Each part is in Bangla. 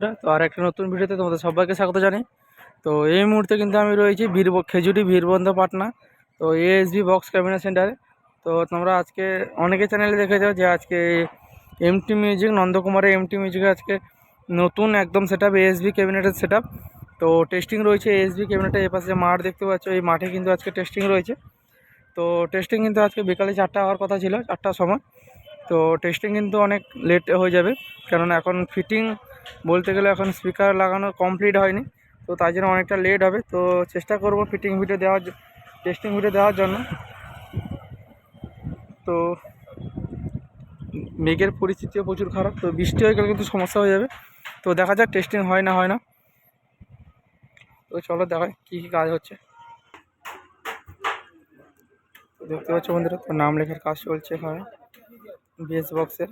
তো আর একটা নতুন ভিডিওতে তোমাদের সবাইকে স্বাগত জানি তো এই মুহূর্তে কিন্তু আমি রয়েছি বীর খেজুরি বীরবন্ধ পাটনা, তো এএসবি বক্স ক্যাবিনেট সেন্টারে তো তোমরা আজকে অনেকে চ্যানেলে দেখেছ যে আজকে এমটি মিউজিক নন্দকুমারের এমটি মিউজিকে আজকে নতুন একদম সেট আপ এএসবি ক্যাবিনেটের সেট তো টেস্টিং রয়েছে এএসবি ক্যাবিনেটের এপাশে যে মাঠ দেখতে পাচ্ছ, এই মাঠে কিন্তু আজকে টেস্টিং রয়েছে। তো টেস্টিং কিন্তু আজকে বিকালে চারটা হওয়ার কথা ছিল, চারটার সময়। তো টেস্টিং কিন্তু অনেক লেট হয়ে যাবে, কেননা এখন ফিটিং বলতে গেলে এখন স্পিকার লাগানো কমপ্লিট হয়নি। তো তাই জন্য অনেকটা লেট হবে। তো চেষ্টা করব ফিটিং ভিডিও দেওয়ার টেস্টিং ভিডিও দেওয়ার জন্য। তো মেঘের পরিস্থিতিও প্রচুর খারাপ। তো বৃষ্টি হয়ে গেলে কিন্তু সমস্যা হয়ে যাবে। তো দেখা যাক টেস্টিং হয় না হয় না। তো চলো দেখায় কী কী কাজ হচ্ছে। দেখতে পাচ্ছ বন্ধুরা, তো নাম লেখার কাজ চলছে এখানে। বিএস বক্সের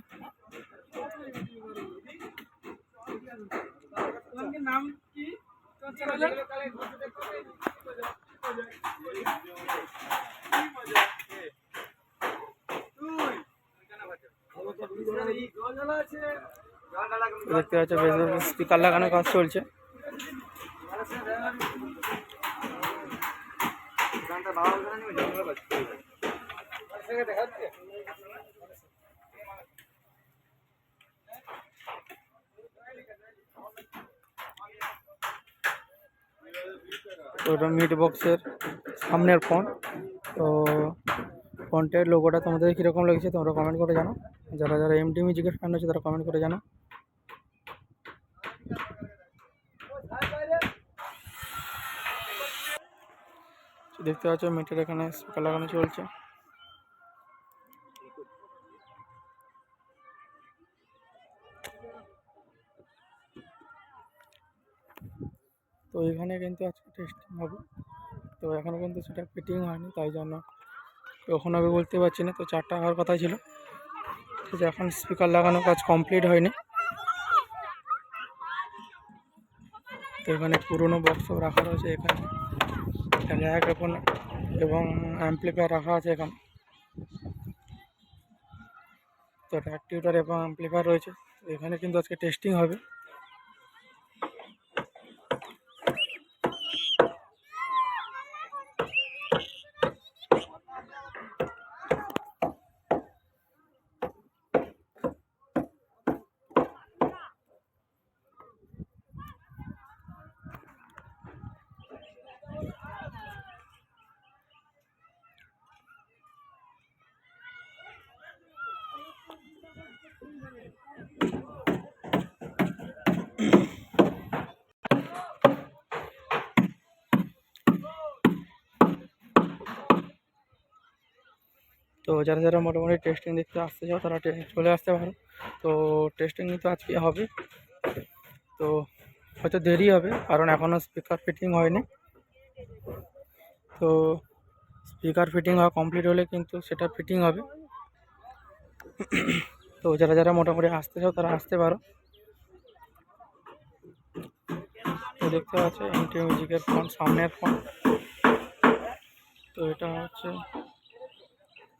দেখতে পাচ্ছ বেশ স্পিকার লাগানোর কাজ চলছে তো ওটা মিড বক্সের সামনের ফোন। তো ফন্টের লোগোটা তোমাদের কীরকম লেগেছে তোমরা কমেন্ট করে জানো। যারা যারা এমডি মিউজিকের ফ্যান আছে তারা কমেন্ট করে জানো। দেখতে পাচ্ছ মিটার এখানে লাগানো চলছে। এখানে কিন্তু আজকে টেস্টিং হবে। তো এখনও কিন্তু সেটা ফিটিং হয়নি, তাই জন্য কখন হবে বলতে পারছি না। তো চারটা হওয়ার কথা ছিল। ঠিক এখন স্পিকার লাগানোর কাজ কমপ্লিট হয়নি। তো এখানে পুরনো বক্স রাখা রয়েছে এখানে। র্যাক এখন এবং অ্যাম্পলিফায়ার রাখা আছে এখানে। তো র্যাক টিউটার এবং অ্যাম্পলিফায়ার রয়েছে। এখানে কিন্তু আজকে টেস্টিং হবে। তো যারা যারা মোটামুটি টেস্টিং দেখতে আসতে চাও, তারা চলে আসতে পারো। তো টেস্টিং তো আজকে হবে। তো হয়তো দেরি হবে, কারণ এখনও স্পিকার ফিটিং হয়নি। তো স্পিকার ফিটিং হওয়া কমপ্লিট হলে কিন্তু সেটা ফিটিং হবে। তো যারা যারা মোটামুটি আসতে চাও, তারা আসতে পারো। দেখতে পাচ্ছ এমটি মিউজিকের ফোন সামনের ফোন তো এটা হচ্ছে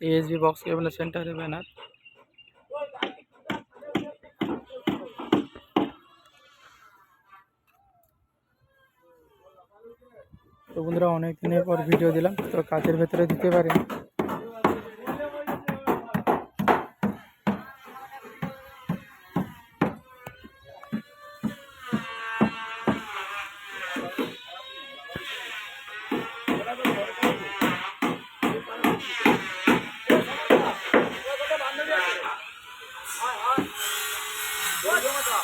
এএসবি বক্স কেবল সেন্টারের ব্যানার। তো বন্ধুরা, অনেক দিনের পর ভিডিও দিলাম, তো কাজের ভেতরে দিতে পারি তো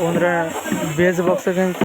বন্ধুরা বেস বক্সে কিন্তু